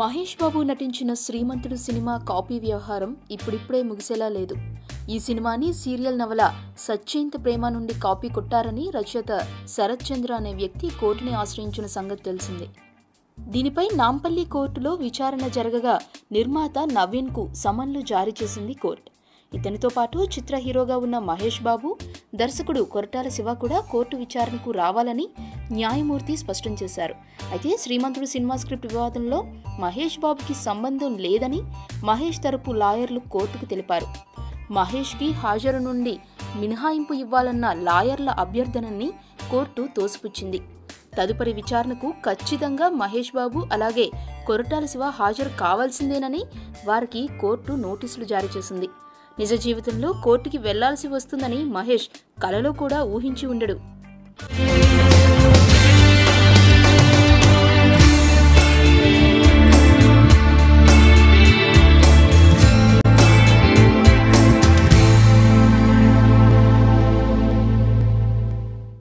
మహేష్ బాబు నటించిన శ్రీమంతుడు cinema copy వ్యవహారం ఇప్పుడిప్పుడే ముగిసేలా లేదు. ఈ సినిమాని సీరియల్ నవల సత్యంత ప్రేమ నుండి కాపీ కొట్టారని రచయిత శరత్ చంద్ర అనే వ్యక్తి కోర్టుని ఆశ్రయించిన సంగతి తెలిసిందే. దీనిపై నాంపల్లి కోర్టులో విచారణ జరగగా నిర్మాత నవీన్కు సమన్లు జారీ చేసింది కోర్టు. ఇతనితో పాటు చిత్ర హీరోగా ఉన్న మహేష్ బాబు దర్శకుడు కొరటాల శివ కూడా కోర్టు విచారణకు రావాలని న్యాయమూర్తి స్పష్టం చేశారు. అయితే శ్రీమంతుడు సినిమా స్క్రిప్ట్ వివాదంలో మహేష్ బాబుకి సంబంధం లేదని మహేష్ తరపు లాయర్లు కోర్టుకు తెలిపారు. మహేష్కి హాజరు నుండి మినహాయింపు ఇవ్వాలన్న లాయర్ల అభ్యర్థనని కోర్టు తోసిపుచ్చింది. తదుపరి విచారణకు ఖచ్చితంగా మహేష్ బాబు అలాగే కొరటాల శివ హాజరు కావాల్సిందేనని వారికి కోర్టు నోటీసులు జారీ చేసింది. నిజ జీవితంలో కోర్టుకి వెళ్ళాల్సి వస్తుందని మహేష్ కలలో కూడా ఊహించి ఉండడు.